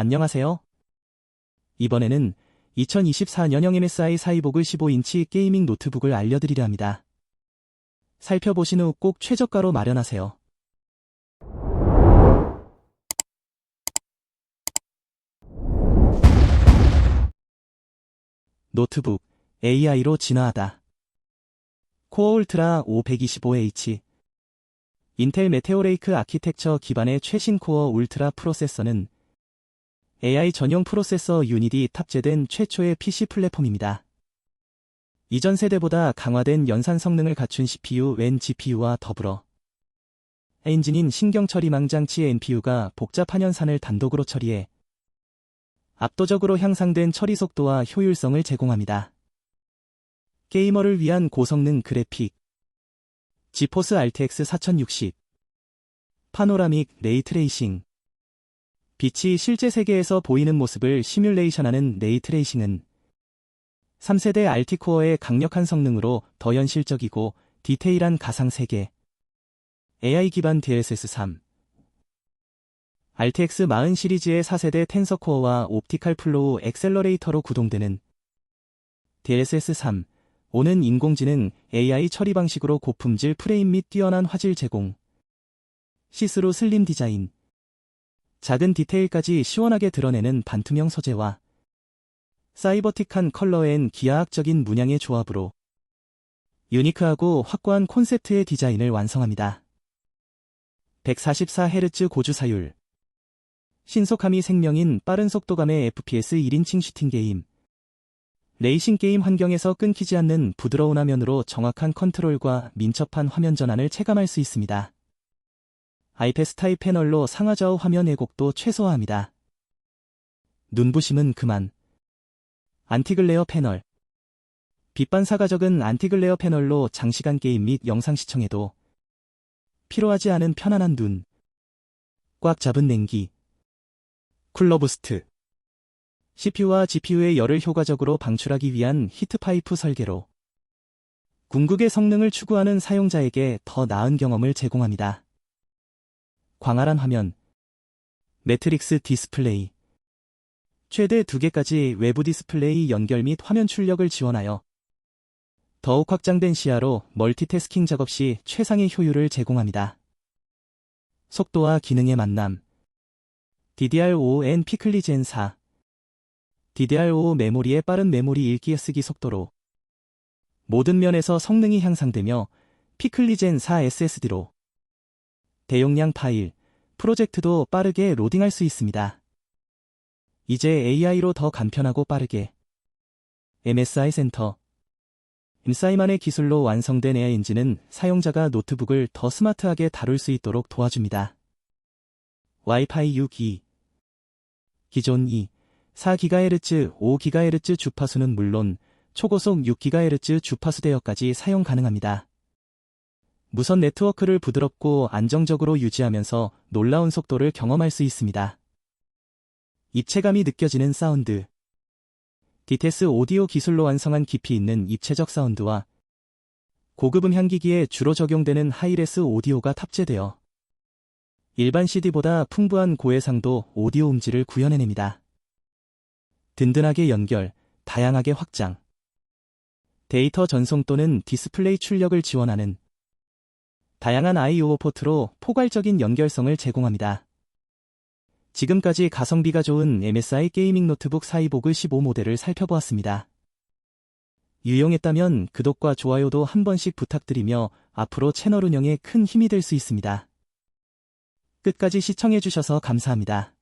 안녕하세요. 이번에는 2024년형 MSI 사이보글 15인치 게이밍 노트북을 알려드리려 합니다. 살펴보신 후 꼭 최저가로 마련하세요. 노트북 AI로 진화하다. 코어 울트라 525H 인텔 메테오레이크 아키텍처 기반의 최신 코어 울트라 프로세서는 AI 전용 프로세서 유닛이 탑재된 최초의 PC 플랫폼입니다. 이전 세대보다 강화된 연산 성능을 갖춘 CPU 웬 GPU와 더불어 엔진인 신경 처리 망장치 NPU가 복잡한 연산을 단독으로 처리해 압도적으로 향상된 처리 속도와 효율성을 제공합니다. 게이머를 위한 고성능 그래픽 지포스 RTX 4060 파노라믹 레이트레이싱 빛이 실제 세계에서 보이는 모습을 시뮬레이션하는 레이트레이싱은 3세대 RT코어의 강력한 성능으로 더 현실적이고 디테일한 가상 세계 AI 기반 DLSS3 RTX 40 시리즈의 4세대 텐서코어와 옵티칼 플로우 엑셀러레이터로 구동되는 DLSS3 오는 인공지능 AI 처리 방식으로 고품질 프레임 및 뛰어난 화질 제공 시스루 슬림 디자인 작은 디테일까지 시원하게 드러내는 반투명 소재와 사이버틱한 컬러앤 기하학적인 문양의 조합으로 유니크하고 확고한 콘셉트의 디자인을 완성합니다. 144Hz 고주사율 신속함이 생명인 빠른 속도감의 FPS 1인칭 슈팅 게임 레이싱 게임 환경에서 끊기지 않는 부드러운 화면으로 정확한 컨트롤과 민첩한 화면 전환을 체감할 수 있습니다. 아이패스 타입 패널로 상하좌우 화면 왜곡도 최소화합니다. 눈부심은 그만. 안티글레어 패널. 빛반사가 적은 안티글레어 패널로 장시간 게임 및 영상 시청에도 피로하지 않은 편안한 눈. 꽉 잡은 냉기. 쿨러 부스트. CPU와 GPU의 열을 효과적으로 방출하기 위한 히트파이프 설계로 궁극의 성능을 추구하는 사용자에게 더 나은 경험을 제공합니다. 광활한 화면, 매트릭스 디스플레이, 최대 2개까지 외부 디스플레이 연결 및 화면 출력을 지원하여 더욱 확장된 시야로 멀티태스킹 작업 시 최상의 효율을 제공합니다. 속도와 기능의 만남 DDR5N 피클리 젠4 DDR5 메모리의 빠른 메모리 읽기 쓰기 속도로 모든 면에서 성능이 향상되며 피클리 젠4 SSD로 대용량 파일, 프로젝트도 빠르게 로딩할 수 있습니다. 이제 AI로 더 간편하고 빠르게 MSI 센터 인사이만의 기술로 완성된 AI 엔진은 사용자가 노트북을 더 스마트하게 다룰 수 있도록 도와줍니다. 와이파이 6E 기존 2, 4GHz, 5GHz 주파수는 물론 초고속 6GHz 주파수 대역까지 사용 가능합니다. 무선 네트워크를 부드럽고 안정적으로 유지하면서 놀라운 속도를 경험할 수 있습니다. 입체감이 느껴지는 사운드. 디테스 오디오 기술로 완성한 깊이 있는 입체적 사운드와 고급 음향기기에 주로 적용되는 하이레스 오디오가 탑재되어 일반 CD보다 풍부한 고해상도 오디오 음질을 구현해냅니다. 든든하게 연결, 다양하게 확장. 데이터 전송 또는 디스플레이 출력을 지원하는 다양한 I/O 포트로 포괄적인 연결성을 제공합니다. 지금까지 가성비가 좋은 MSI 게이밍 노트북 사이보그 15 모델을 살펴보았습니다. 유용했다면 구독과 좋아요도 한 번씩 부탁드리며 앞으로 채널 운영에 큰 힘이 될 수 있습니다. 끝까지 시청해주셔서 감사합니다.